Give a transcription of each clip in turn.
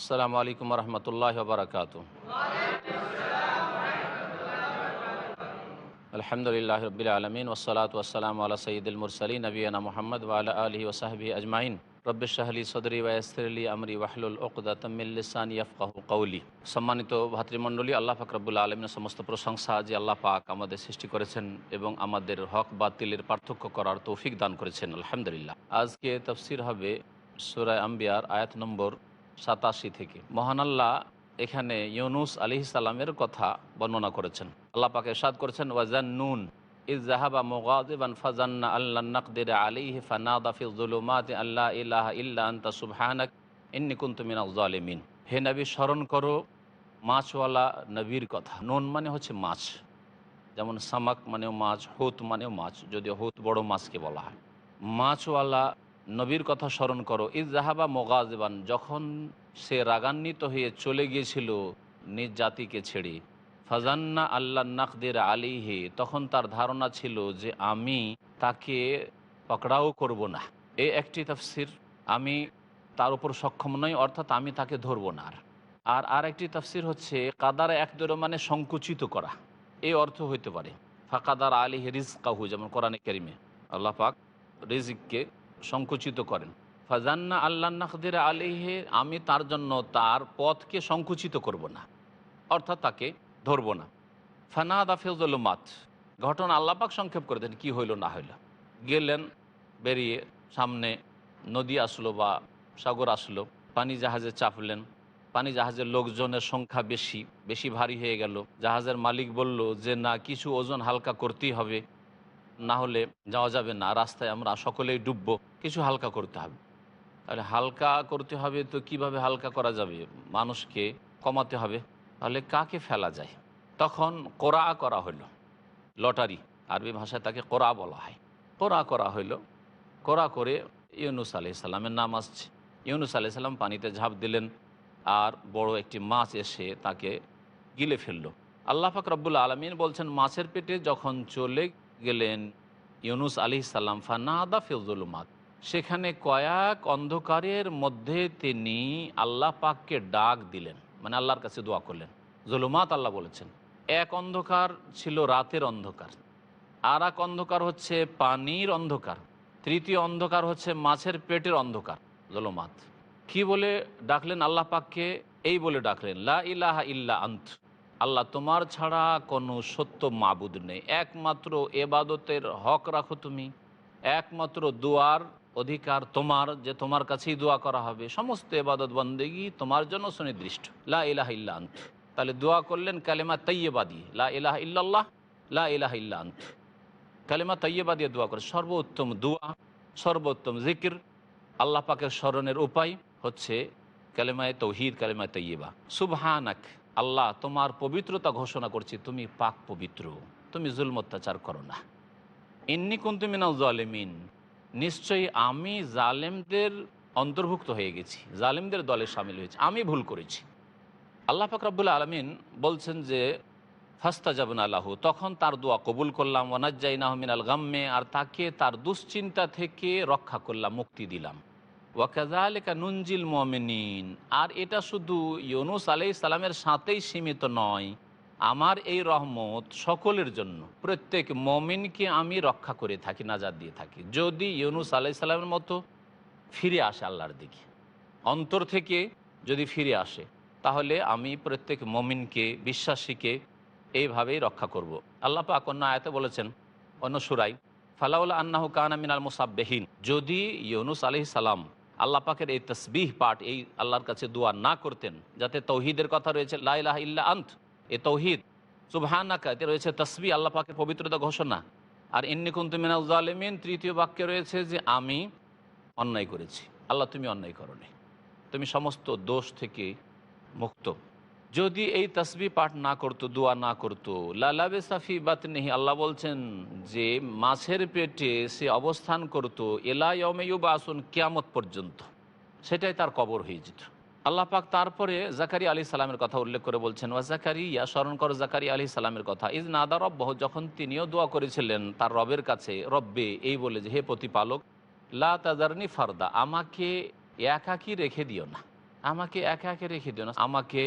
আসসালামু আলাইকুম রহমতুল্লাহ বারকাত আলহামদুলিল্লাহ রবিল আলমিন ওসলাত ওসালাম আল্লাহ সঈদুল মুরসলী নবীনা মোহাম্মদ ওয়ালা আলহি ওসাহবি আজমাইন। রব্বিশাহলি সদরি ওয়াসরলি আমরি ওয়াহলুল ওকদা তমিল্লিসান ইয়াফকাহু কৌলি সম্মানিত ভাতৃমণ্ডলী, আল্লাহ ফাকরাবুল্লা আলমিনের সমস্ত প্রশংসা যে আল্লাহ পাক আমাদের সৃষ্টি করেছেন এবং আমাদের হক বাতিলের পার্থক্য করার তৌফিক দান করেছেন, আলহামদুলিল্লাহ। আজকে তফসির হবে সুরায় আম্বিয়ার আয়াত নম্বর সাতাশি থেকে। মহান আল্লাহ এখানে ইউনুস আলি সালামের কথা বর্ণনা করেছেন। আল্লাহ পাকে সাদ করেছেন ওয়াজান নুন ইজ জাহাবা মুগাদিবান ফাজান্না আল্লাহ নাকদির আলিহি ফানাদা ফি যুলুমাত আল্লাহ ইলাহা ইল্লা আনতা সুবহানাক ইন্নী কুনতু মিনাজ জালিমিন হে নবী, স্মরণ করো, মাছওয়ালা নবীর কথা। নুন মানে হচ্ছে মাছ। যেমন সামাক মানেও মাছ, হুত মানেও মাছ, যদিও হুত বড় মাছকে বলা হয়। মাছওয়ালা নবীর কথা স্মরণ করো। ইজ জাহাবা মোগাজবান, যখন সে রাগান্বিত হয়ে চলে গিয়েছিল নিজ জাতিকে ছেড়ে। ফাজান্না আল্লাহ নাকদের আলিহে, তখন তার ধারণা ছিল যে আমি তাকে পকড়াও করব না। এ একটি তফসির, আমি তার উপর সক্ষম নই, অর্থাৎ আমি তাকে ধরব না আর। আর একটি তফসির হচ্ছে, কাদার এক দর মানে সংকুচিত করা। এই অর্থ হইতে পারে, ফাকাদার আলী রিজ কাহু যেমন কোরআনে কেরিমে। আল্লাহ পাক রিজিককে সংকুচিত করেন। ফাজান্না আল্লাহ নাকদের আলিহে আমি তার জন্য তার পথকে সংকুচিত করব না, অর্থাৎ তাকে ধরব না। ফানাদ আফেজুল্মাত ঘটনা আল্লাপাক সংক্ষেপ করে দেন কী হইল না হইল। গেলেন, বেরিয়ে সামনে নদী আসলো বা সাগর আসলো, পানি জাহাজে চাপলেন। পানি জাহাজের লোকজনের সংখ্যা বেশি বেশি ভারী হয়ে গেল। জাহাজের মালিক বলল যে, না, কিছু ওজন হালকা করতেই হবে। না হলে যাওয়া যাবে না, রাস্তায় আমরা সকলেই ডুববো, কিছু হালকা করতে হবে। তাহলে হালকা করতে হবে তো কীভাবে হালকা করা যাবে? মানুষকে কমাতে হবে, তাহলে কাকে ফেলা যায়? তখন কোরা করা হলো লটারি, আরবি ভাষায় তাকে কোরা বলা হয়। কোরা করা হইল, কোরা করে ইউনুস আলি সাল্লামের নাম আসছে। ইউনুস আলি সাল্লাম পানিতে ঝাঁপ দিলেন আর বড় একটি মাছ এসে তাকে গিলে ফেলল। আল্লাহ রব্বুল আলমিন বলছেন, মাছের পেটে যখন চলে গেলেন ইউনুস আলি সাল্লাম ফানাদা ফিজুলমাত সেখানে কয়েক অন্ধকারের মধ্যে তিনি আল্লাহ পাককে ডাক দিলেন মানে আল্লাহর কাছে দোয়া করলেন। জুলুমাত আল্লাহ বলেছেন। এক অন্ধকার ছিল রাতের অন্ধকার আর এক অন্ধকার হচ্ছে পানির অন্ধকার, তৃতীয় অন্ধকার হচ্ছে মাছের পেটের অন্ধকার জলমাত কি বলে ডাকলেন আল্লাহ পাককে? এই বলে ডাকলেন, লা ইলাহা ইল্লা আন্ত। আল্লাহ তোমার ছাড়া কোনো সত্য মাবুদ নেই। একমাত্র এবাদতের হক রাখো তুমি। একমাত্র দুয়ার অধিকার তোমার, যে তোমার কাছেই দোয়া করা হবে। সমস্ত এবাদত বন্দেগি তোমার জন্য সুনির্দিষ্ট। লা ইলাহা তাহলে দোয়া করলেন কালেমা তৈয়বা দিয়ে। লা ইলাহ ইল্লাল্লাহ, লা ইলাহ কালেমা তৈয়বা দিয়ে দোয়া করে। সর্বোত্তম দোয়া, সর্বোত্তম জিকির, আল্লাহ পাকের স্মরণের উপায় হচ্ছে কালেমায় তৌহিদ, কালেমায় তৈয়বা সুবহানাক। আল্লাহ, তোমার পবিত্রতা ঘোষণা করছি, তুমি পাক পবিত্র, তুমি জুল অত্যাচার করো না। ইন্নি কুন্তুমিনা জালেমিন, নিশ্চয়ই আমি জালেমদের অন্তর্ভুক্ত হয়ে গেছি, জালেমদের দলে সামিল হয়েছি, আমি ভুল করেছি। আল্লাহ ফাকরাবুল আলমিন বলছেন যে ফাস্তা যাবন আল্লাহ তখন তার দোয়া কবুল করলাম ওনাজ্জাই নাহমিন আল গাম্মে, আর তাকে তার দুশ্চিন্তা থেকে রক্ষা করলাম, মুক্তি দিলাম। নুনজিল মমিনিন। আর এটা শুধু ইউনুস আলাই সালামের সাথেই সীমিত নয়, আমার এই রহমত সকলের জন্য। প্রত্যেক মমিনকে আমি রক্ষা করে থাকি নাজাদ দিয়ে থাকি। যদি ইউনুস আলাই সালামের মতো ফিরে আসে আল্লাহর দিকে, অন্তর থেকে যদি ফিরে আসে, তাহলে আমি প্রত্যেক মমিনকে, বিশ্বাসীকে এইভাবেই রক্ষা করব। আল্লাহ পাক অন্য আয়তে বলেছেন, অন্য সুরাই ফালাউল্লা আন্নাহু কান আমিনাল মুসাববেহীন। যদি ইউনুস আলহি সালাম আল্লাহ পাকের এই তসবিহ পাঠ, এই আল্লাহর কাছে দোয়া না করতেন, যাতে তৌহিদের কথা রয়েছে লাইলাহ ইল্লা আন্ত, এ তৌহিদ। সুবহানাকা, এতে রয়েছে তসবি আল্লাহ পাকের পবিত্রতা ঘোষণা। আর ইন্নি কুন্তু মিনাউজালিমিন তৃতীয় বাক্যে রয়েছে যে, আমি অন্যায় করেছি। আল্লাহ, তুমি অন্যায় করো তুমি সমস্ত দোষ থেকে মুক্ত। যদি এই তসবি পাঠ না করতো, দোয়া না করতো লালাবে সাফি বাতনেহি, আল্লাহ বলছেন যে মাছের পেটে সে অবস্থান করতো এলাইমেয়ু বা আসুন কেয়ামত পর্যন্ত। সেটাই তার কবর হয়ে যেত। আল্লাহ পাক তারপরে জাকারি আলী সালামের কথা উল্লেখ করে বলছেন, ওয়া জাকারি ইয়া স্মরণ করো জাকারি আলী সালামের কথা। ইজ নাদা রব্বহ, যখন তিনিও দোয়া করেছিলেন তার রবের কাছে, রব্বে, এই বলে যে, হে প্রতিপালক, লা তাজারনি ফারদা, আমাকে একাকি রেখে দিও না। আমাকে একা একে রেখে দিও না। আমাকে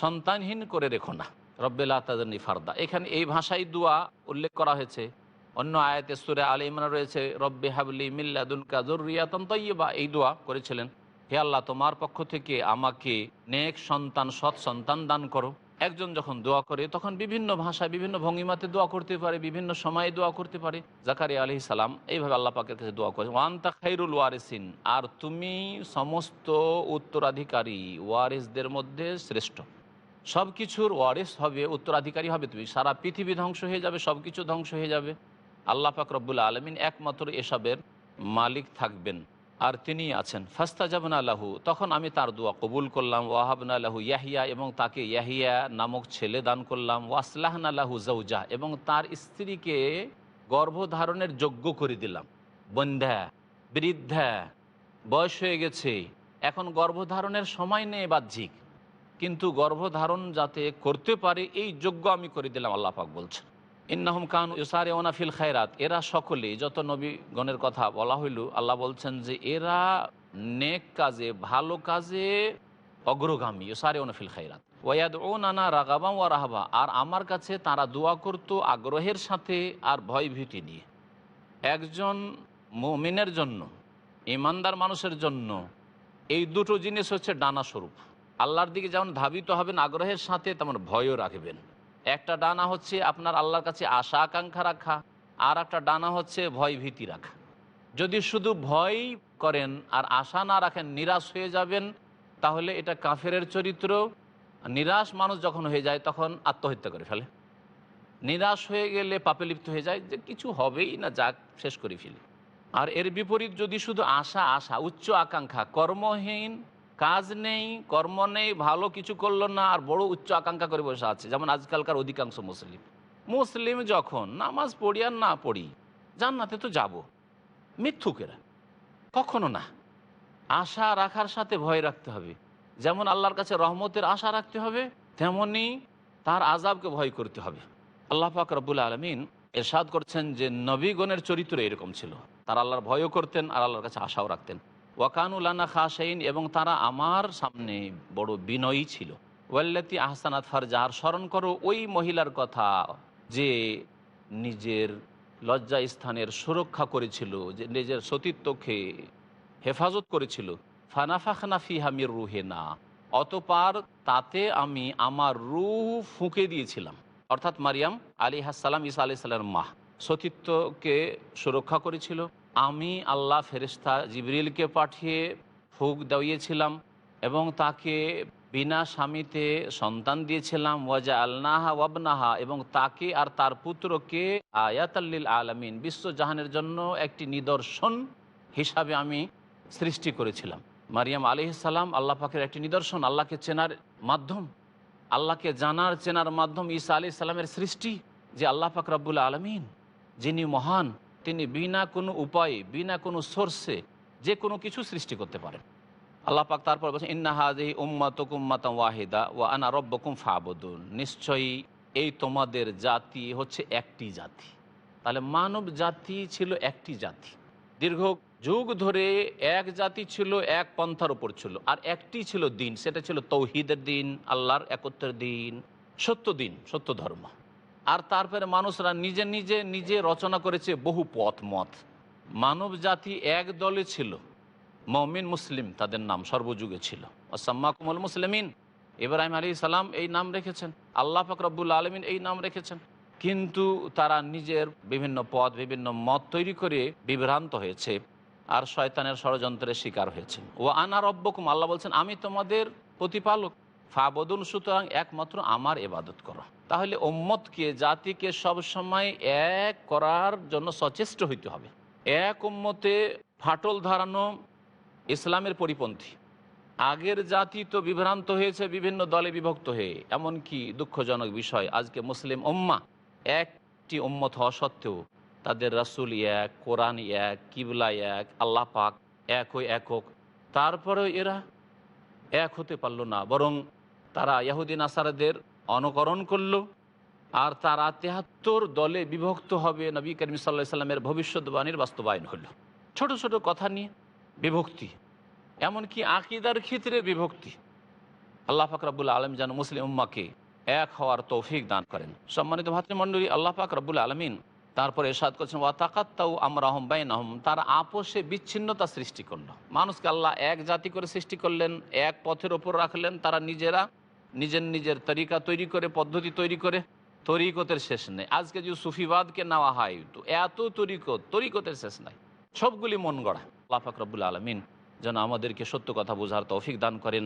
সন্তানহীন করে রেখো না। রব্বেলা তাদানি ফারদা। এখানে এই ভাষায় দোয়া উল্লেখ করা হয়েছে। অন্য আয়াতে সুরে আলী ইমরান রয়েছে, রব্বে হাবলি মিল্লাদুলকা জরুরিয়াতন তৈবা এই দোয়া করেছিলেন, হে আল্লাহ, তোমার পক্ষ থেকে আমাকে নেক সন্তান, সৎ সন্তান দান করো। একজন যখন দোয়া করে, তখন বিভিন্ন ভাষায়, বিভিন্ন ভঙ্গিমাতে দোয়া করতে পারে, বিভিন্ন সময়ে দোয়া করতে পারে। জাকারি আলহি সালাম এইভাবে আল্লাহ পাকের কাছে দোয়া করে ওয়ান্তা খাইরুল ওয়ারেসিন। আর তুমি সমস্ত উত্তরাধিকারী, ওয়ারিসদের মধ্যে শ্রেষ্ঠ। সব কিছুর ওয়ারিস হবে, উত্তরাধিকারী হবে তুমি। সারা পৃথিবী ধ্বংস হয়ে যাবে সব কিছু ধ্বংস হয়ে যাবে। আল্লাহ পাক রব্বুল আলমিন একমাত্র এসবের মালিক থাকবেন, আর তিনি আছেন। ফাস্তা যাবন আল্লাহু তখন আমি তার দোয়া কবুল করলাম। ওয়াহাবনা আল্লাহু ইয়াহিয়া, এবং তাকে ইয়াহিয়া নামক ছেলে দান করলাম। ওয়াসলাহন আল্লাহু জৌজা এবং তার স্ত্রীকে গর্ভধারণের যোগ্য করে দিলাম। বন্ধা, বৃদ্ধা, বয়স হয়ে গেছে। এখন গর্ভধারণের সময় নেই বাহ্যিক। কিন্তু গর্ভধারণ যাতে করতে পারে, এই যোগ্য আমি করে দিলাম, আল্লাহ পাক বলছেন। ইন্নাহম কান ইউসারে ওনাফিল খায়রাত, এরা সকলে, যত নবীগণের কথা বলা হইল, আল্লাহ বলছেন যে এরা নেক কাজে, ভালো কাজে অগ্রগামী ইউসারে ওনাফিল খায়রাত। ওয়াদ ও নানা রাগাবা ওয়া রাহাবা, আর আমার কাছে তারা দোয়া করত আগ্রহের সাথে আর ভয় ভীতি নিয়ে। একজন মুমিনের জন্য, ইমানদার মানুষের জন্য, এই দুটো জিনিস হচ্ছে ডানা স্বরূপ। আল্লাহর দিকে যেমন ধাবিত হবেন, আগ্রহের সাথে তেমন ভয়ও রাখবেন। একটা ডানা হচ্ছে আপনার আল্লাহর কাছে আশা, আকাঙ্ক্ষা রাখা, আর একটা ডানা হচ্ছে ভয়, ভীতি রাখা। যদি শুধু ভয় করেন আর আশা না রাখেন, নিরাশ হয়ে যাবেন, তাহলে এটা কাফেরের চরিত্র। নিরাশ মানুষ যখন হয়ে যায়, তখন আত্মহত্যা করে ফেলে। নিরাশ হয়ে গেলে পাপে লিপ্ত হয়ে যায়, যে কিছু হবেই না, যাক, শেষ করে ফেলি। আর এর বিপরীত, যদি শুধু আশা আশা, উচ্চ আকাঙ্ক্ষা, কর্মহীন কাজ নেই, কর্ম নেই, ভালো কিছু করল না, আর বড় উচ্চ আকাঙ্ক্ষা করে বসে আছে। যেমন আজকালকার অধিকাংশ মুসলিম। মুসলিম যখন নামাজ পড়ি আর না পড়ি, জান্নাতে তো যাব। মিথ্যুকেরা কখনো না। আশা রাখার সাথে ভয় রাখতে হবে। যেমন আল্লাহর কাছে রহমতের আশা রাখতে হবে, তেমনি তার আজাবকে ভয় করতে হবে। আল্লাহ পাক রব্বুল আলমিন এরশাদ করছেন যে, নবীগণের চরিত্র এরকম ছিল। তারা আল্লাহর ভয়ও করতেন আর আল্লাহর কাছে আশাও রাখতেন। ওয়াকানুলানা খাসাইন এবং তারা আমার সামনে বড় বিনয়ী ছিল। ওয়াল্লাতি আহসানাত ফারজাহার স্মরণ করো ওই মহিলার কথা যে নিজের লজ্জা স্থানের সুরক্ষা করেছিল, যে নিজের সতীত্বকে হেফাজত করেছিল। ফানাফাখনা রুহে না অতপার তাতে আমি আমার রুহ ফুঁকে দিয়েছিলাম। অর্থাৎ মারিয়াম আলী হাসালাম ইসা আলি সাল্লামের মা সতীত্বকে সুরক্ষা করেছিল। আমি আল্লাহ ফেরিস্তা জিবরিলকে পাঠিয়ে ফুক দাইয়েছিলাম এবং তাকে বিনা স্বামীতে সন্তান দিয়েছিলাম। ওয়াজা আলনাহা ওয়াবনাহা এবং তাকে আর তার পুত্রকে আয়াতাল্লিল আলমিন বিশ্বজাহানের জন্য একটি নিদর্শন হিসাবে আমি সৃষ্টি করেছিলাম। মারিয়াম আলি সালাম আল্লাহ পাকের একটি নিদর্শন, আল্লাহকে চেনার মাধ্যম, আল্লাহকে জানার, চেনার মাধ্যম ঈসা আলি সাল্লামের সৃষ্টি, যে আল্লাহ পাক রব্বুল আলমিন, যিনি মহান তিনি বিনা কোনো উপায়ে, বিনা কোনো সোর্সে যে কোনো কিছু সৃষ্টি করতে পারেন। আল্লাহ পাক তারপর বলছেন ইন্নাহাদি উম্মাতকুম্মাতা ওয়াহিদা ওয়া আনা রব্বকুম ফাবুদুন। নিশ্চয়ই এই তোমাদের জাতি হচ্ছে একটি জাতি। তাহলে মানব জাতি ছিল একটি জাতি। দীর্ঘ যুগ ধরে এক জাতি ছিল, এক পন্থার উপর ছিল। আর একটি ছিল দিন, সেটা ছিল তৌহিদের দিন, আল্লাহর একত্রের দিন, সত্য দিন, সত্য ধর্ম। আর তারপরে মানুষরা নিজে নিজে নিজে রচনা করেছে বহু পথ মত। মানব জাতি এক দলে ছিল। মমিন মুসলিম তাদের নাম সর্বযুগে ছিল। ওসাম্মাকুমল মুসলিমিন। ইব্রাহিম আলী সালাম এই নাম রেখেছেন। আল্লাহ ফকরবুল আলমিন এই নাম রেখেছেন। কিন্তু তারা নিজের বিভিন্ন পথ বিভিন্ন মত তৈরি করে বিভ্রান্ত হয়েছে আর শয়তানের ষড়যন্ত্রের শিকার হয়েছে। ও আনা রব্বকুম, আল্লাহ বলছেন, আমি তোমাদের প্রতিপালক। ফাবদুল সুতরাং একমাত্র আমার এবাদত করো। তাহলে ওম্মতকে জাতিকে সবসময় এক করার জন্য সচেষ্ট হইতে হবে। এক উম্মতে ফাটল ধারানো ইসলামের পরিপন্থী। আগের জাতি তো বিভ্রান্ত হয়েছে, বিভিন্ন দলে বিভক্ত হয়ে। এমনকি দুঃখজনক বিষয়, আজকে মুসলিম উম্মা একটি উম্মত হওয়া সত্ত্বেও তাদের রাসুল এক, কোরআন এক, কিবলা এক, আল্লাহ পাক একই একক তারপরেও এরা এক হতে পারল না, বরং তারা ইয়াহুদ্দিন আসারাদের অনুকরণ করল আর তারা তেহাত্তর দলে বিভক্ত হবে নবী করিম সাল্লাহ সাল্লামের ভবিষ্যৎবাণীর বাস্তবায়ন হলো। ছোট ছোট কথা নিয়ে বিভক্তি, এমনকি আকিদার ক্ষেত্রে বিভক্তি। আল্লাহ পাক রব্বুল আলম যেন মুসলিম উম্মাকে এক হওয়ার তৌফিক দান করেন। সম্মানিত ভাতৃমণ্ডলী, আল্লাহ পাক রব্বুল আলমিন তারপরে এরশাদ করছেন, ওয়াতাকাত্তাউ আমরা হম্বাইন আহম তার আপোষে বিচ্ছিন্নতা সৃষ্টি করল। মানুষকে আল্লাহ এক জাতি করে সৃষ্টি করলেন, এক পথের ওপর রাখলেন, তারা নিজেরা নিজের নিজের তরিকা তৈরি করে, পদ্ধতি তৈরি করে, তরিকতের শেষ নেই। আজকে যদি সুফিবাদকে নেওয়া হয়, তো এত তরিকত, তরিকতের শেষ নাই। সবগুলি মন গড়া। আল্লাহ ফাকরবুল আলমিন যেন আমাদেরকে সত্য কথা বোঝার তৌফিক দান করেন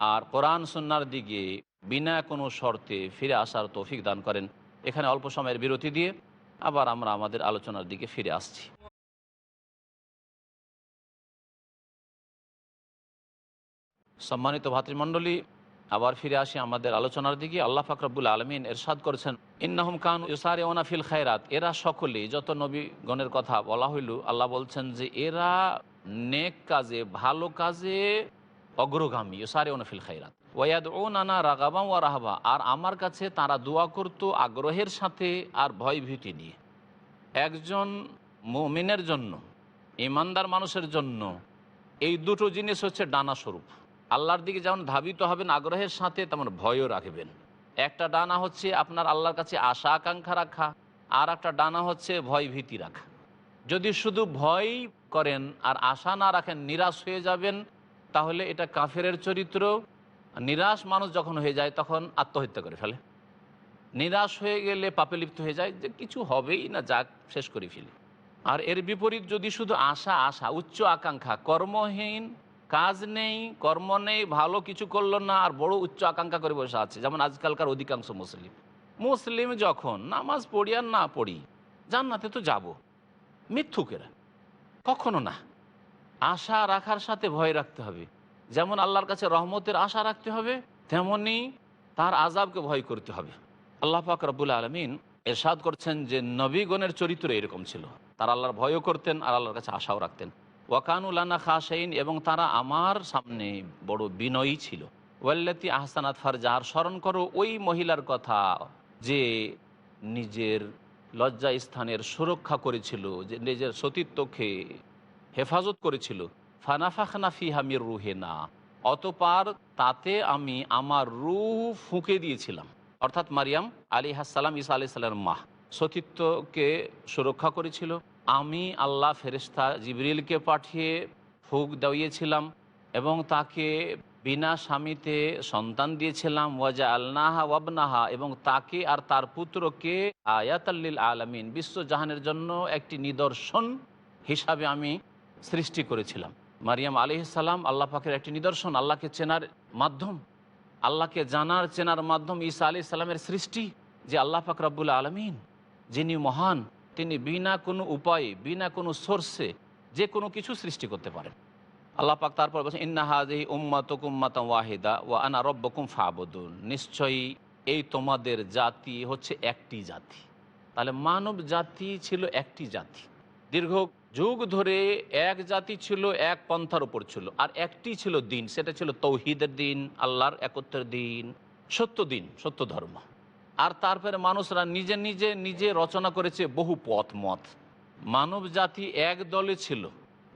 আর কোরআন সন্ন্যার দিকে বিনা কোনো শর্তে ফিরে আসার তৌফিক দান করেন। এখানে অল্প সময়ের বিরতি দিয়ে আবার আমরা আমাদের আলোচনার দিকে ফিরে আসছি। সম্মানিত ভাতৃমণ্ডলী, আবার ফিরে আসি আমাদের আলোচনার দিকে। আল্লাহ ফাকরাবুল আলমিন এরশাদ করেছেন, ইন্নাহুম খান ইউসারে ওনাফিল খায়রাত। এরা সকলেই, যত নবীগণের কথা বলা হইল, আল্লাহ বলছেন যে এরা নেক কাজে, ভালো কাজে অগ্রগামী ইউসারে ওনাফিল খায়রাত। ওয়াদ ও নানা রাগাবা ওয়া রাহাবা। আর আমার কাছে তারা দোয়া করতো আগ্রহের সাথে আর ভয় ভীতি নিয়ে। একজন মুমিনের জন্য, ইমানদার মানুষের জন্য এই দুটো জিনিস হচ্ছে ডানা স্বরূপ। আল্লাহর দিকে যেমন ধাবিত হবেন আগ্রহের সাথে, তেমন ভয়ও রাখবেন। একটা ডানা হচ্ছে আপনার আল্লাহর কাছে আশা, আকাঙ্ক্ষা রাখা, আর একটা ডানা হচ্ছে ভয় ভীতি রাখা। যদি শুধু ভয় করেন আর আশা না রাখেন, নিরাশ হয়ে যাবেন, তাহলে এটা কাফেরের চরিত্র নিরাশ মানুষ যখন হয়ে যায়, তখন আত্মহত্যা করে ফেলে। নিরাশ হয়ে গেলে পাপে লিপ্ত হয়ে যায়, যে কিছু হবেই না, যাক, শেষ করে ফেলি। আর এর বিপরীত যদি শুধু আশা আশা, উচ্চ আকাঙ্ক্ষা, কর্মহীন কাজ নেই, কর্ম নেই, ভালো কিছু করল না, আর বড় উচ্চ আকাঙ্ক্ষা করে বসে আছে, যেমন আজকালকার অধিকাংশ মুসলিম। মুসলিম যখন নামাজ পড়ি আর না পড়ি, জান্নাতে তো যাব। মিথ্যুকেরা? কখনো না। আশা রাখার সাথে ভয় রাখতে হবে। যেমন আল্লাহর কাছে রহমতের আশা রাখতে হবে, তেমনি তার আজাবকে ভয় করতে হবে। আল্লাহ পাক রব্বুল আলমিন এরশাদ করছেন যে নবীগণের চরিত্র এরকম ছিল। তারা আল্লাহর ভয়ও করতেন আর আল্লাহর কাছে আশাও রাখতেন। ওয়াকানুলানা খাসাইন এবং তারা আমার সামনে বড় বিনয়ী ছিল। ওয়াল্লাতি আহসানাত ফারজাহার স্মরণ করো ওই মহিলার কথা যে নিজের লজ্জা স্থানের সুরক্ষা করেছিল, যে নিজের সতীত্বকে হেফাজত করেছিল। ফানাফাখানা ফি হামির রুহে না অতপার তাতে আমি আমার রুহ ফুঁকে দিয়েছিলাম। অর্থাৎ মারিয়াম আলী হাসালাম ইসা আলি সাল্লামের মা, সতীত্বকে সুরক্ষা করেছিল। আমি আল্লাহ ফেরিস্তা জিবরিলকে পাঠিয়ে ফুক দাইয়েছিলাম এবং তাকে বিনা স্বামীতে সন্তান দিয়েছিলাম। ওয়াজা আলনাহা ওয়াবনাহা এবং তাকে আর তার পুত্রকে আয়াতাল্লিল আলমিন বিশ্বজাহানের জন্য একটি নিদর্শন হিসাবে আমি সৃষ্টি করেছিলাম। মারিয়াম আলিহাল্লাম আল্লাহ পাকের একটি নিদর্শন, আল্লাহকে চেনার মাধ্যম, আল্লাহকে জানার, চেনার মাধ্যম ঈসা আলি সাল্লামের সৃষ্টি, যে আল্লাহ পাক রব্বুল আলমিন যিনি মহান, তিনি বিনা কোনো উপায়ে, বিনা কোনো সোর্সে যে কোনো কিছু সৃষ্টি করতে পারেন। আল্লাহ পাক তারপর বলছেন ইন্নাহাদি উম্মাতুকুম্মাতা ওয়াহিদা ও আনা রব্বকুম ফাবুদুন। নিশ্চয়ই এই তোমাদের জাতি হচ্ছে একটি জাতি। তাহলে মানব জাতি ছিল একটি জাতি। দীর্ঘ যুগ ধরে এক জাতি ছিল, এক পন্থার উপর ছিল। আর একটি ছিল দিন, সেটা ছিল তৌহিদের দিন, আল্লাহর একত্রের দিন, সত্য দিন, সত্য ধর্ম। আর তারপরে মানুষরা নিজে নিজে নিজে রচনা করেছে বহু পথ, মত। মানব জাতি এক দলে ছিল।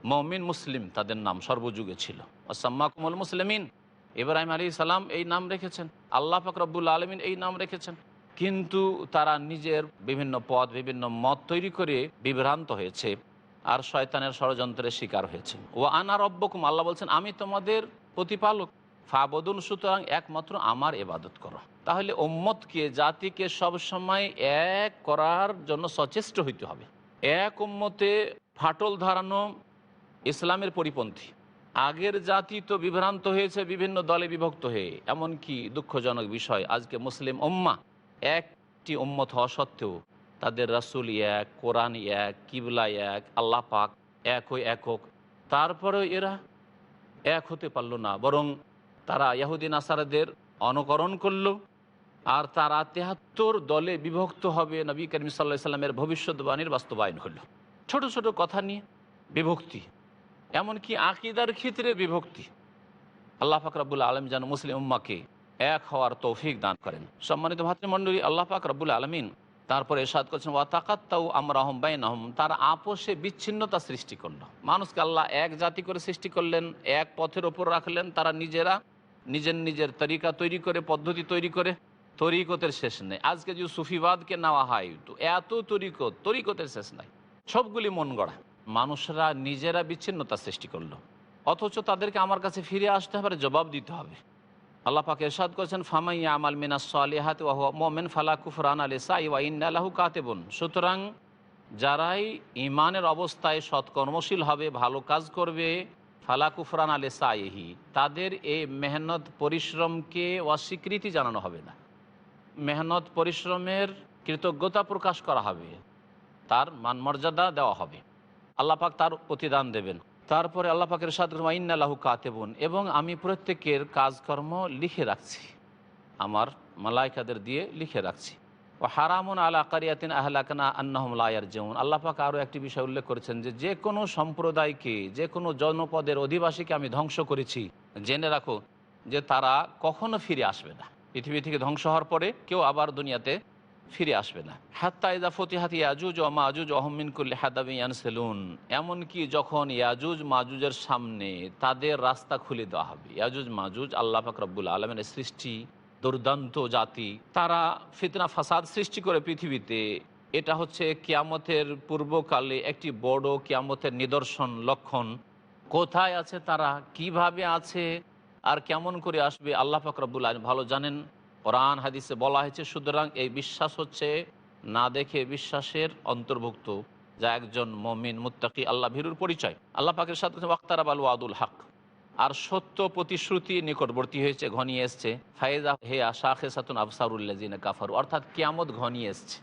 মমিন, মুসলিম, তাদের নাম সর্বযুগে ছিল। ওসাম্মাকুমল মুসলিমিন। ইব্রাহিম আলী সালাম এই নাম রেখেছেন। আল্লাহ ফকরবুল আলমিন এই নাম রেখেছেন। কিন্তু তারা নিজের বিভিন্ন পথ বিভিন্ন মত তৈরি করে বিভ্রান্ত হয়েছে। আর শয়তানের ষড়যন্ত্রের শিকার হয়েছে। ও আনা রব্বকুম, আল্লাহ বলছেন, আমি তোমাদের প্রতিপালক। ফাবদুল, সুতরাং একমাত্র আমার এবাদত করো। তাহলে ওম্মতকে জাতিকে সবসময় এক করার জন্য সচেষ্ট হইতে হবে। এক উম্মতে ফাটল ধারানো ইসলামের পরিপন্থী। আগের জাতি তো বিভ্রান্ত হয়েছে, বিভিন্ন দলে বিভক্ত হয়ে। এমনকি দুঃখজনক বিষয়, আজকে মুসলিম উম্মা একটি উম্মত হওয়া সত্ত্বেও তাদের রাসুল এক, কোরআন এক, কিবলা এক, আল্লাহ পাক এক হই একক। তারপরেও এরা এক হতে পারল না, বরং তারা ইয়াহুদ্দিন আসারাদের অনুকরণ করল আর তারা তেহাত্তর দলে বিভক্ত হবে নবী করিম সাল্লাহ সাল্লামের ভবিষ্যৎবাণীর বাস্তবায়ন হলো। ছোট ছোট কথা নিয়ে বিভক্তি, এমনকি আকিদার ক্ষেত্রে বিভক্তি। আল্লাহ পাক রব্বুল আলম যেন মুসলিম উম্মাকে এক হওয়ার তৌফিক দান করেন। সম্মানিত ভাতৃমণ্ডলী, আল্লাহ পাক রব্বুল আলমিন তারপরে এরশাদ করছেন, ওয়াতাকাত্তাউ আমরা হম বাইন আহম তার আপোষে বিচ্ছিন্নতা সৃষ্টি করল। মানুষকে আল্লাহ এক জাতি করে সৃষ্টি করলেন, এক পথের ওপর রাখলেন, তারা নিজেরা নিজের নিজের তরিকা তৈরি করে, পদ্ধতি তৈরি করে, তরিকতের শেষ নেই। আজকে যদি সুফিবাদকে নেওয়া হয়, তো এত তরিকত, তরিকতের শেষ নাই। সবগুলি মন গড়া। মানুষরা নিজেরা বিচ্ছিন্নতা সৃষ্টি করল। অথচ তাদেরকে আমার কাছে ফিরে আসতে হবে, জবাব দিতে হবে। আল্লাহ পাক এরশাদ করেছেন ফামাইয়া আমাল মিনাস সালিহাত ওয়া হুয়া মুমিন ফালা কুফরান আলিসা ওয়া ইন্না লাহু কাতিবুন। সুতরাং যারাই ইমানের অবস্থায় সৎকর্মশীল হবে, ভালো কাজ করবে, ফালা কুফরান আলে সাইহি তাদের এই মেহনত পরিশ্রমকে অস্বীকৃতি জানানো হবে না। মেহনত পরিশ্রমের কৃতজ্ঞতা প্রকাশ করা হবে, তার মান মর্যাদা দেওয়া হবে। আল্লাহ পাক তার প্রতিদান দেবেন। তারপরে আল্লাহ পাকের সাদ ইন্নাল্লাহু কাতেবুন। এবং আমি প্রত্যেকের কাজকর্ম লিখে রাখছি। আমার মালাইকাদের দিয়ে লিখে রাখছি। ও হারামুন আলা কারিয়াতিন আহলাকানা আন্নাহম লায়ার যেমন আল্লাহ পাক আরও একটি বিষয় উল্লেখ করেছেন যে যে কোনো সম্প্রদায়কে, যে কোনো জনপদের অধিবাসীকে আমি ধ্বংস করেছি। জেনে রাখো যে তারা কখনো ফিরে আসবে না। পৃথিবী থেকে ধ্বংস হওয়ার পরে কেউ আবার দুনিয়াতে ফিরে আসবে না। হাত্তা ইদা ফতিহাত ইয়াজুজ ও মাজুজ অহমিন করলে হাদাবি সেলুন এমনকি যখন ইয়াজুজ মাজুজের সামনে তাদের রাস্তা খুলে দেওয়া হবে। ইয়াজুজ মাজুজ আল্লাহ পাক রব্বুল আলমের সৃষ্টি, দুর্দান্ত জাতি, তারা ফিতনা, ফাসাদ সৃষ্টি করে পৃথিবীতে। এটা হচ্ছে কিয়ামতের পূর্বকালে একটি বড় কিয়ামতের নিদর্শন লক্ষণ। কোথায় আছে তারা? কীভাবে আছে? আর কেমন করে আসবে? আল্লাহ ফাকরাবুল আলম ভালো জানেন। কোরআন হাদিসে বলা হয়েছে, সুতরাং এই বিশ্বাস হচ্ছে না দেখে বিশ্বাসের অন্তর্ভুক্ত, যা একজন মমিন, মুত্তাকি, আল্লাহ ভীরুর পরিচয়। আল্লাহ পাকের সাথে ওয়াক্তারাব আল ওয়াদুল হক। আর সত্য প্রতিশ্রুতি নিকটবর্তী হয়েছে ঘনিয়ে এসছে, ফায়েজা হে আশাখে সাতুন আফসারুল্লাজিনা কাফারু। অর্থাৎ কিয়ামত ঘনিয়ে এসছে।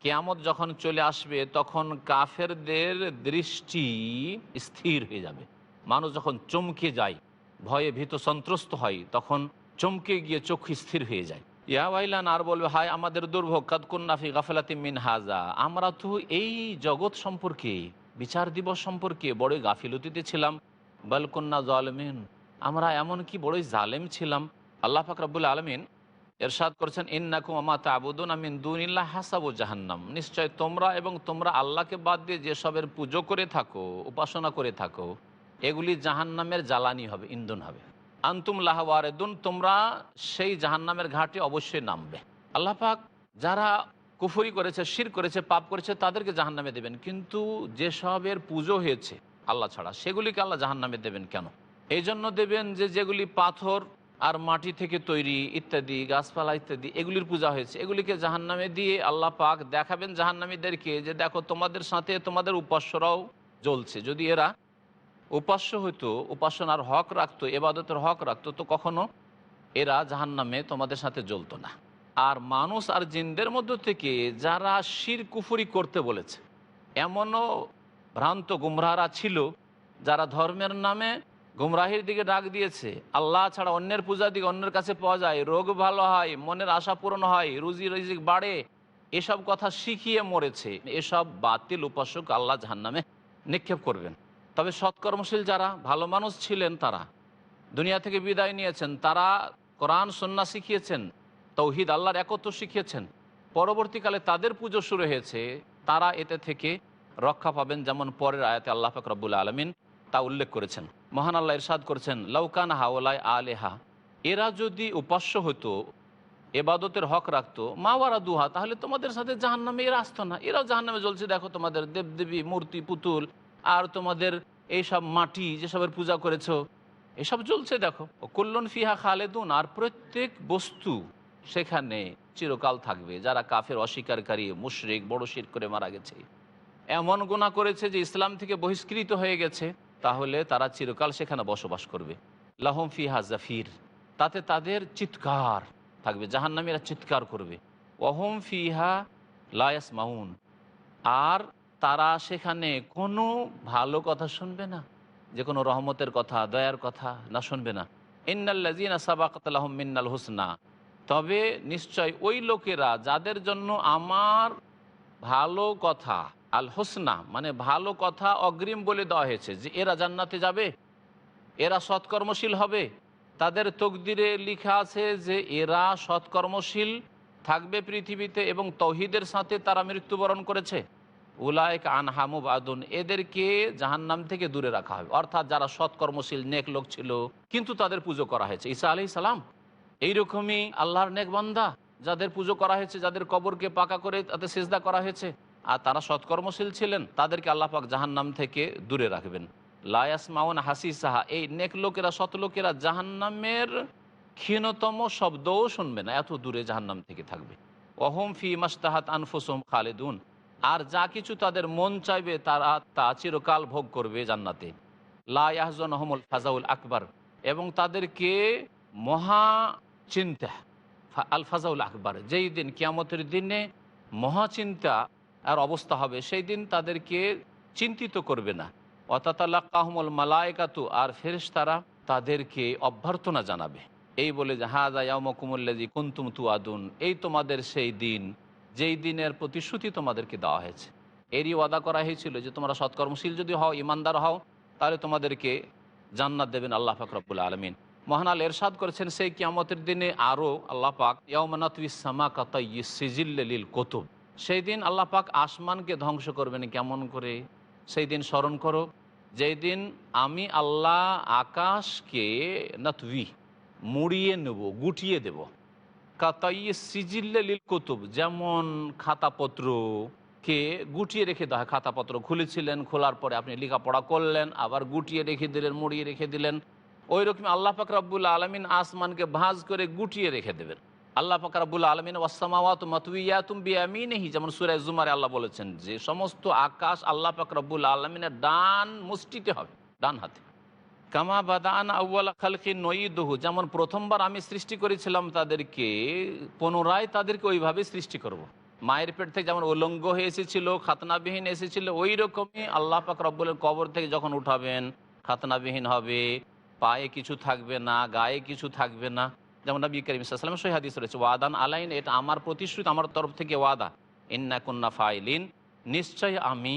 কেয়ামত যখন চলে আসবে, তখন কাফেরদের দৃষ্টি স্থির হয়ে যাবে। মানুষ যখন চমকে যায়, ভয়ে ভীত সন্ত্রস্ত হয়, তখন চমকে গিয়ে চোখ স্থির হয়ে যায়। ইয়াওয়াইলান আর বলবে, হায়, আমাদের দুর্ভোগ কাদকুন্নাফি গাফেলাতি মিন হাজা। আমরা তো এই জগৎ সম্পর্কে, বিচার দিবস সম্পর্কে বড় গাফিলতিতে ছিলাম। বালকন্যা জালমিন, আমরা এমন কি বড়ই জালেম ছিলাম? আল্লাহ ফাকরাবুল আলমিন এরশাদ করছেন, ইন্নাকুম আমা তাবুদুন আমিন দুনিল্লাহ হাসাবু জাহান্নাম। নিশ্চয় তোমরা এবং তোমরা আল্লাহকে বাদ দিয়ে যেসবের পুজো করে থাকো, উপাসনা করে থাকো, এগুলি জাহান্নামের জ্বালানি হবে, ইন্ধন হবে। আন্তুম লাহওয়ারেদুন, তোমরা সেই জাহান্নামের ঘাটে অবশ্যই নামবে। আল্লাহ পাক যারা কুফরি করেছে, শির করেছে, পাপ করেছে, তাদেরকে জাহান্নামে দেবেন। কিন্তু যেসবের পুজো হয়েছে আল্লাহ ছাড়া, সেগুলিকে আল্লাহ জাহান্নামে দেবেন কেন? এই জন্য দেবেন যে, যেগুলি পাথর আর মাটি থেকে তৈরি ইত্যাদি, গাছপালা ইত্যাদি, এগুলির পূজা হয়েছে। এগুলিকে জাহান্নামে দিয়ে আল্লাহ পাক দেখাবেন জাহান্নামীদেরকে যে, দেখো তোমাদের সাথে তোমাদের উপাস্যরাও জ্বলছে। যদি এরা উপাস্য হইতো, উপাসনার হক রাখতো, এবাদতের হক রাখতো, তো কখনো এরা জাহান্নামে তোমাদের সাথে জ্বলতো না। আর মানুষ আর জিনদের মধ্য থেকে যারা শির কুফুরি করতে বলেছে, এমনও ভ্রান্ত গুমরাহরা ছিল যারা ধর্মের নামে গুমরাহির দিকে ডাক দিয়েছে। আল্লাহ ছাড়া অন্যের পূজা দিকে অন্যের কাছে পাওয়া যায়, রোগ ভালো হয়, মনের আশা পূরণ হয়, রুজি রুজিক বাড়ে, এসব কথা শিখিয়ে মরেছে। এসব বাতিল উপাসক আল্লাহ জাহান্নামে নিক্ষেপ করবেন। তবে সৎকর্মশীল যারা, ভালো মানুষ ছিলেন তারা। দুনিয়া থেকে বিদায় নিয়েছেন, তারা কোরআন সন্না শিখিয়েছেন, তৌহিদ আল্লাহর একত্র শিখিয়েছেন। পরবর্তীকালে তাদের পুজো শুরু হয়েছে, তারা এতে থেকে রক্ষা পাবেন যেমন পরের আয়াতে আল্লাহ ফাকরাবুল আলমিন তা উল্লেখ করেছেন। মহান আল্লাহ ইরশাদ করেছেন লৌকান হাওলায় আলেহা, এরা যদি উপাস্য হতো এবাদতের হক রাখতো মাওয়ারা দুহা, তাহলে তোমাদের সাথে জাহান্নামে এরা আসতো না। এরাও জাহান্নামে জ্বলছে, দেখো তোমাদের দেবদেবী, মূর্তি, পুতুল আর তোমাদের এইসব মাটি যেসবের পূজা করেছ, এসব জ্বলছে দেখো। কল্যাণ ফিহা খালেদুন, আর প্রত্যেক বস্তু সেখানে চিরকাল থাকবে। যারা কাফের, অস্বীকারী, মুশরিক, বড় শির করে মারা গেছে। এমন গুণা করেছে যে ইসলাম থেকে বহিষ্কৃত হয়ে গেছে, তাহলে তারা চিরকাল সেখানে বসবাস করবে। লাহম ফিহা জাফির, তাতে তাদের চিৎকার থাকবে, জাহান্নামীরা চিৎকার করবে। ওহম ফিহা লায়াস মাউন আর তারা সেখানে কোনো ভালো কথা শুনবে না, যে কোনো রহমতের কথা, দয়ার কথা না শুনবে না। ইন্নাল্লাজিনা সাবাকাতালাহম মিন্নাল হুসনা। তবে নিশ্চয় ওই লোকেরা যাদের জন্য আমার ভালো কথা, আল হোসনা মানে ভালো কথা অগ্রিম বলে দেওয়া হয়েছে, যে এরা জান্নাতে যাবে, এরা সৎকর্মশীল হবে। তাদের তকদিরে লিখা আছে যে এরা সৎকর্মশীল থাকবে পৃথিবীতে এবং তহিদের সাথে তারা মৃত্যুবরণ করেছে। উলায়ক আনহামুব আদুন এদেরকে জাহান্নাম থেকে দূরে রাখা হবে। অর্থাৎ যারা সৎকর্মশীল, নেক লোক ছিল, কিন্তু তাদের পুজো করা হয়েছে। ঈসা আলি সালাম, এইরকমই আল্লাহর নেক যাদের পুজো করা হয়েছে, যাদের কবরকে পাকা করে তাদের সেজদা করা হয়েছে, আর তারা সৎকর্মশীল ছিলেন, তাদেরকে আল্লাহ পাক জাহান্নাম থেকে দূরে রাখবেন। লায়াস মাউন হাসি সাহা এই নেক লোকেরা, সৎ লোকেরা জাহান্নামের ক্ষীণতম শব্দও শুনবে না, এত দূরে জাহান্নাম থেকে থাকবে। অহম ফি মাস্তাহাত আনফুসুম খালেদুন আর যা কিছু তাদের মন চাইবে তারা তা চিরকাল ভোগ করবে জান্নাতে। লাহজন আহমুল ফাজাউল আকবর। এবং তাদেরকে মহা চিন্তা। আল ফাজাউল আকবর। যেই দিন কিয়ামতের দিনে মহা চিন্তা আর অবস্থা হবে, সেই দিন তাদেরকে চিন্তিত করবে না। অতাতাল্লাকাহমুল মালায়কাতু। আর ফেরেশতারা তাদেরকে অভ্যর্থনা জানাবে। এই বলে যে হাজা ইয়ামকুমুল্লাজি কুন্তুম তু আদুন এই তোমাদের সেই দিন যেই দিনের প্রতিশ্রুতি তোমাদেরকে দেওয়া হয়েছে। এরই ওয়াদা করা হয়েছিল যে তোমরা সৎকর্মশীল যদি হও, ইমানদার হও, তাহলে তোমাদেরকে জান্নাত দেবেন আল্লাহ ফাকরাবুল আলমিন। মহানাল এরশাদ করেছেন, সেই কিয়ামতের দিনে আরও আল্লাহ পাক ইয়ামানাতুইসামা কাতাই সিজিল্লিল কতুব। সেই দিন আল্লাহ পাক আসমানকে ধ্বংস করবেন কেমন করে? সেই দিন স্মরণ করো, যেই দিন আমি আল্লাহ আকাশকে নাতবি, মুড়িয়ে নেব, গুটিয়ে দেব। কাতাইয়ে সিজিল্লে লিল কুতুব, যেমন খাতাপত্রকে গুটিয়ে রেখে দেওয়া হয় খাতাপত্র খুলেছিলেন, খোলার পরে আপনি লেখাপড়া করলেন, আবার গুটিয়ে রেখে দিলেন, মুড়িয়ে রেখে দিলেন। ওই রকম আল্লাহ পাক রাব্বুল আলমিন আসমানকে ভাঁজ করে গুটিয়ে রেখে দেবেন। আল্লাহ পাক রাব্বুল আলমিন ওয়াসামাওয়াত যেমন সুরায় জুমারে আল্লাহ বলেছেন যে, সমস্ত আকাশ আল্লাহ পাক রাব্বুল আলমিনের ডান মুষ্টিতে হবে, ডান হাতে। কামা বাদান আউ্বাল খালকি নঈদহু, যেমন প্রথমবার আমি সৃষ্টি করেছিলাম তাদেরকে, পুনরায় তাদেরকে ওইভাবে সৃষ্টি করব। মায়ের পেট থেকে যেমন উলঙ্গ হয়ে এসেছিল, খাতনাবিহীন এসেছিল ওই রকমই আল্লাহ পাক রব্বুলের কবর থেকে যখন উঠাবেন, খাতনাবিহীন হবে, পায়ে কিছু থাকবে না, গায়ে কিছু থাকবে না যেমন নবী করিম সাল্লাম সহি হাদিস রয়েছে, ওয়াদান আলাইন, এটা আমার প্রতিশ্রুতি, আমার তরফ থেকে ওয়াদা ইন্না কুন্না ফাইলিন নিশ্চয় আমি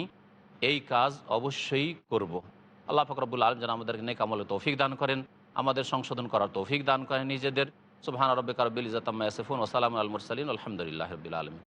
এই কাজ অবশ্যই করব। আল্লাহ ফকরবুল আলম যেন আমাদেরকে নেক আমলে তৌফিক দান করেন, আমাদের সংশোধন করার তৌফিক দান করেন নিজেদের। সুবহান রব্বিকার বিল ইজাতাম ইয়াসিফুন ওসালাম সালামুন আলহামদুলিল্লাহ রবিল আলামিন।